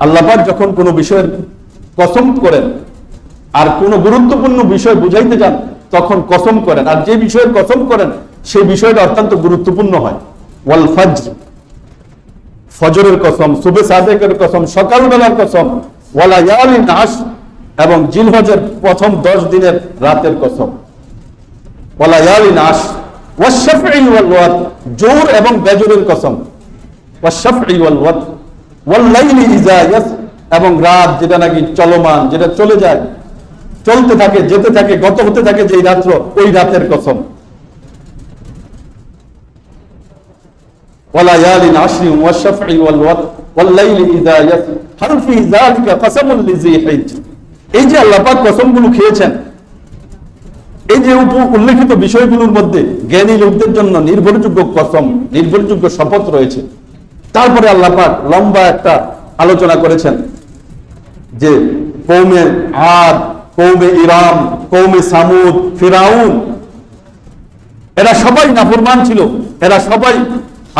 আল্লাপাক যখন কোনো বিষয়ের কসম করেন আর কোন গুরুত্বপূর্ণ বিষয় বুঝাইতে যান, তখন কসম করেন। আর যে বিষয়ের কসম করেন সেই বিষয়টা অত্যন্ত গুরুত্বপূর্ণ হয়। ওয়াল ফজর। ফজরের কসম সুবে সাদেকের কসম, সকালবেলার কসম, ওয়ালা নাস এবং জিলহজের প্রথম দশ দিনের রাতের কসম। ওয়ালা নাস ওয়াশফঈ ওয়াল ওয়াত জোর এবং বেজরের কসম। ওয়াশফঈ ওয়াল ওয়াত। এবং রাত যেটা নাকি চলমান, যেটা চলে যায়, চলতে থাকে, যেতে থাকে, গত হতে থাকে যে রাত্র, ওই রাতের কথম এই যে খেয়েছেন, এই যে উল্লেখিত মধ্যে জ্ঞানী লোকদের জন্য নির্ভরযোগ্য কসম, নির্ভরযোগ্য শপথ রয়েছে। তারপরে আল্লাহ পাক লম্বা একটা আলোচনা করেছেন যে কৌমে আদ, কৌমে ইরাম, কৌমে সামুদ, ফিরাউন, এরা সবাই নাফরমান ছিল। এরা সবাই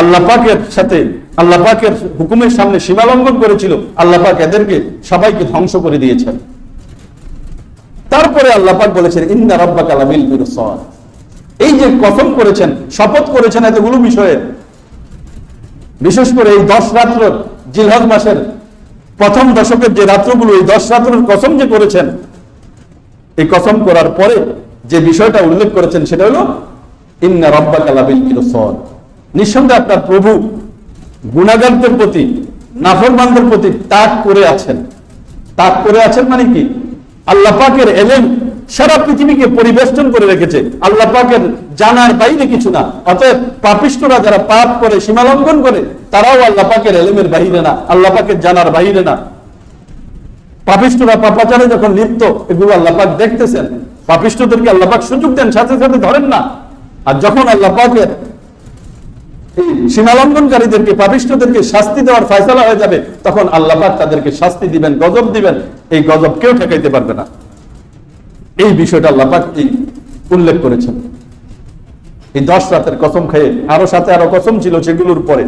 আল্লাহ পাকের সাথে, আল্লাহ পাকের হুকুমের সামনে সীমা লঙ্ঘন করেছিল। আল্লাহ পাক এদেরকে সবাইকে ধ্বংস করে দিয়েছেন। তারপরে আল্লাহ পাক বলেছেন, ইন্না রব্বা কালামিল এই যে কসম করেছেন, শপথ করেছেন এতগুলো বিষয়ে বিশেষ করে এই দশ রাত্র জিলহজ মাসের প্রথম দশকের যে রাত্রগুলো, এই দশ রাত্রের কসম যে করেছেন, এই কসম করার পরে যে বিষয়টা উল্লেখ করেছেন সেটা হলো, ইন্না রব্বা কালাবিল মিরসদ। নিঃসন্দেহে আপনার প্রভু গুণাগারদের প্রতি, নাফরমানদের প্রতি তাক করে আছেন। তাক করে আছেন মানে কি? আল্লাহ পাকের এলেম সারা পৃথিবীকে পরিবেষ্টন করে রেখেছে। আল্লাহ পাকের জানার বাইরে কিছু না। অতএব পাপিষ্টরা যারা পাপ করে সীমালঙ্ঘন করে, তারাও আল্লাহ পাকের এলেমের বাহিরে না। আল্লাহ পাকের জানার বাহিরে না। পাপিষ্টরা পাপাচারে যখন লিপ্ত, এগুলো আল্লাপাক দেখতেছেন। পাপিষ্টদেরকে আল্লাপাক সুযোগ দেন, সাথে সাথে ধরেন না। আর যখন আল্লাপাকের এই সীমালঙ্ঘনকারীদেরকে পাপিষ্টদেরকে শাস্তি দেওয়ার ফয়সালা হয়ে যাবে, তখন আল্লাপাক তাদেরকে শাস্তি দিবেন, গজব দিবেন। এই গজব কেউ ঠেকাইতে পারবে না। এই বিষয়টা আল্লাপাক উল্লেখ করেছেন। এই দশ রাতের কসম খেয়ে আরও সাথে আরও কসম ছিল সেগুলোর পরে।